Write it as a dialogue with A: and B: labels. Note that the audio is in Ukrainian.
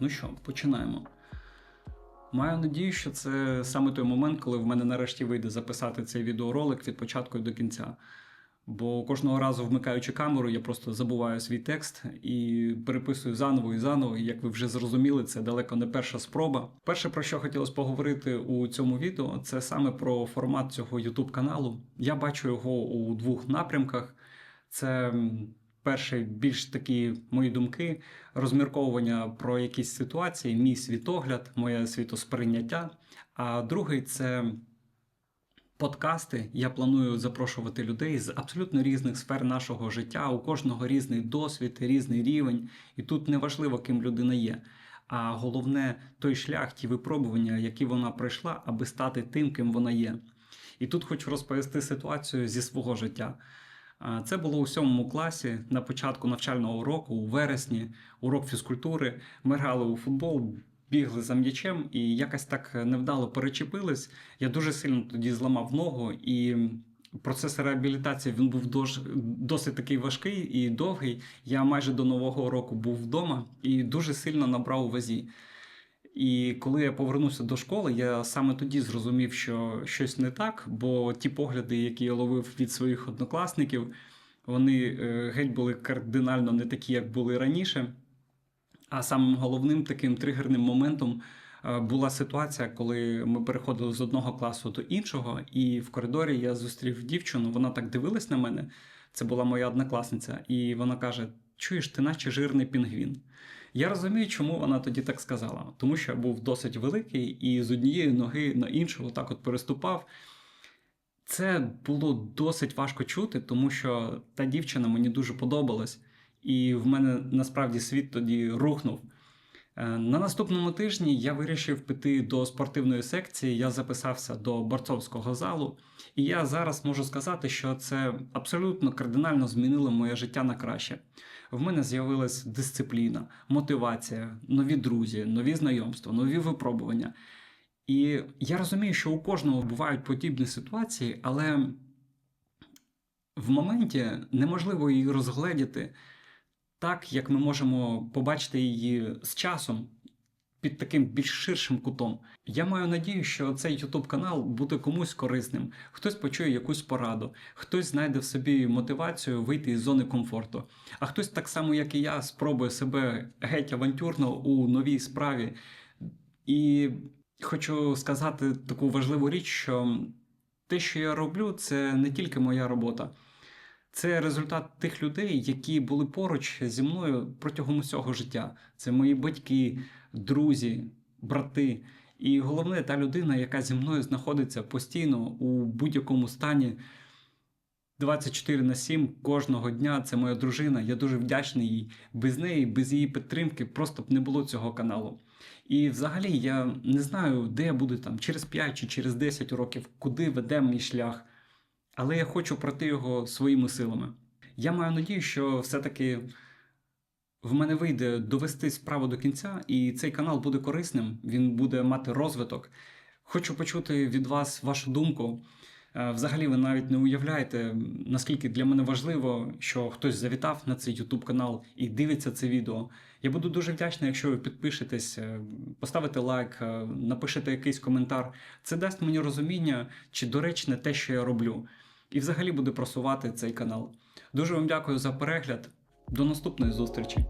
A: ну що, починаємо. Маю надію, що це саме той момент, коли в мене нарешті вийде записати цей відеоролик від початку до кінця. Бо кожного разу, вмикаючи камеру, я просто забуваю свій текст і переписую заново і заново. І як ви вже зрозуміли, це далеко не перша спроба. Перше, про що хотілося поговорити у цьому відео, це саме про формат цього YouTube каналу. Я бачу його у двох напрямках. Це перший більш такі мої думки, розмірковування про якісь ситуації, мій світогляд, моє світосприйняття. А другий це подкасти. Я планую запрошувати людей з абсолютно різних сфер нашого життя. У кожного різний досвід, різний рівень. І тут не важливо, ким людина є. А головне той шлях, ті випробування, які вона пройшла, аби стати тим, ким вона є. І тут хочу розповісти ситуацію зі свого життя. Це було у сьомому класі на початку навчального року, у вересні, урок фізкультури. Ми грали у футбол, бігли за м'ячем і якось так невдало перечепились. Я дуже сильно тоді зламав ногу, і процес реабілітації він був досить такий важкий і довгий. Я майже до нового року був вдома і дуже сильно набрав у вазі. І коли я повернувся до школи, я саме тоді зрозумів, що щось не так, бо ті погляди, які я ловив від своїх однокласників, вони е, геть були кардинально не такі, як були раніше. А самим головним таким тригерним моментом е, була ситуація, коли ми переходили з одного класу до іншого, і в коридорі я зустрів дівчину. Вона так дивилась на мене. Це була моя однокласниця, і вона каже: Чуєш, ти наче жирний пінгвін. Я розумію, чому вона тоді так сказала, тому що я був досить великий і з однієї ноги на іншу так от переступав. Це було досить важко чути, тому що та дівчина мені дуже подобалась, і в мене насправді світ тоді рухнув. Е, На наступному тижні я вирішив піти до спортивної секції. Я записався до борцовського залу, і я зараз можу сказати, що це абсолютно кардинально змінило моє життя на краще. В мене з'явилась дисципліна, мотивація, нові друзі, нові знайомства, нові випробування. І я розумію, що у кожного бувають подібні ситуації, але в моменті неможливо її розгледіти так, як ми можемо побачити її з часом під таким більш ширшим кутом. Я маю надію, що цей YouTube канал буде комусь корисним. Хтось почує якусь пораду, хтось знайде в собі мотивацію вийти із зони комфорту, а хтось так само, як і я, спробує себе геть авантюрно у новій справі. І хочу сказати таку важливу річ, що те, що я роблю, це не тільки моя робота. Це результат тих людей, які були поруч зі мною протягом усього життя. Це мої батьки, друзі, брати. І головне, та людина, яка зі мною знаходиться постійно у будь-якому стані 24 на 7 кожного дня. Це моя дружина. Я дуже вдячний їй. Без неї, без її підтримки, просто б не було цього каналу. І взагалі я не знаю, де я буду там через 5 чи через 10 років, куди веде мій шлях але я хочу пройти його своїми силами. Я маю надію, що все-таки в мене вийде довести справу до кінця, і цей канал буде корисним, він буде мати розвиток. Хочу почути від вас вашу думку. Е, Взагалі, ви навіть не уявляєте, наскільки для мене важливо, що хтось завітав на цей YouTube канал і дивиться це відео. Я буду дуже вдячний, якщо ви підпишетесь, е, поставите лайк, е, напишете якийсь коментар. Це дасть мені розуміння, чи доречне те, що я роблю, і взагалі буде просувати цей канал. Дуже вам дякую за перегляд. До наступної зустрічі!